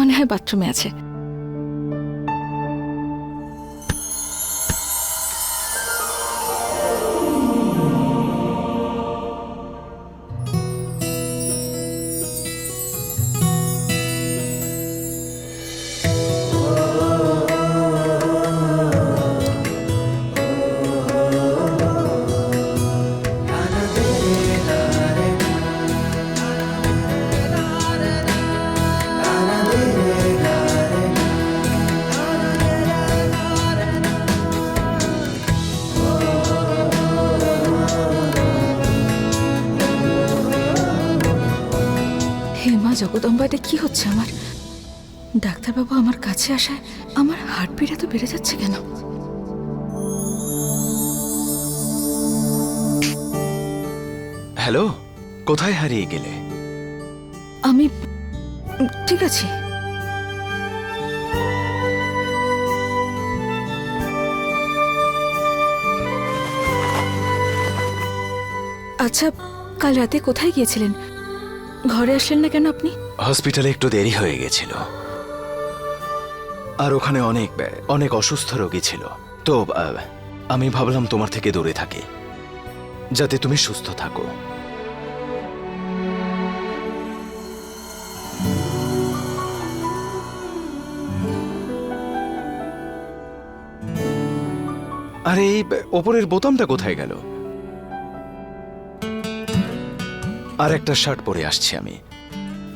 মনে হয় বাথরুমে আছে। মা জগদম্বা এটা কি হচ্ছে আমার? ডাক্তারবাবু আমার কাছে আসায় আমার হার্টবিট এত বেড়ে যাচ্ছে কেন? হ্যালো কোথায় হারিয়ে গেলে? আমি ঠিক আছে। আচ্ছা কাল রাতে কোথায় গিয়েছিলেন? ঘরে আসলেন না কেন আপনি? হসপিটালে একটু দেরি হয়ে গেছিল। আর ওখানে অনেক অনেক অসুস্থ রোগী ছিল। তো আমি ভাবলাম তোমার থেকে দূরে থাকি, যাতে তুমি সুস্থ থাকো। আরে, এই, ওপরের বোতামটা কোথায় গেল? আর একটা শার্ট পরে আসছি আমি।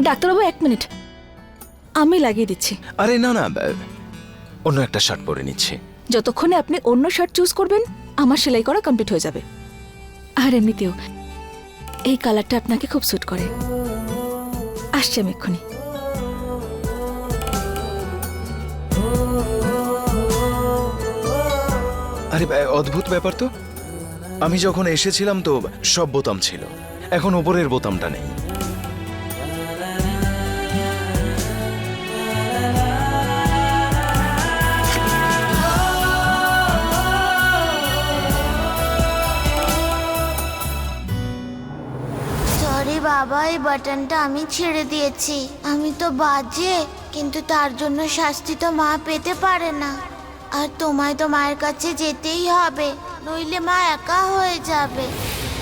ডাক্তারবাবু এক মিনিট। আমি লাগিয়ে দিচ্ছি। আরে না না অন্য একটা শার্ট পরে নিচ্ছি। যতক্ষণে আপনি অন্য শার্ট চুজ করবেন আমার সেলাই করা কমপ্লিট হয়ে যাবে। আর এমনিতেও এই কালারটা আপনাকে খুব স্যুট করে। আসছি আমি এক্ষুনি। আরে অদ্ভুত ব্যাপার তো। আমি যখন এসেছিলাম তো সব বোতাম ছিল। এখন ওপরের বোতামটা নেই। সরি বাবা, এই বাটনটা আমি ছেড়ে দিয়েছি। আমি তো বাজে, কিন্তু তার জন্য শাস্তি তো মা পেতে পারে না। আর তোমায় তো মায়ের কাছে যেতেই হবে, নইলে মা একা হয়ে যাবে।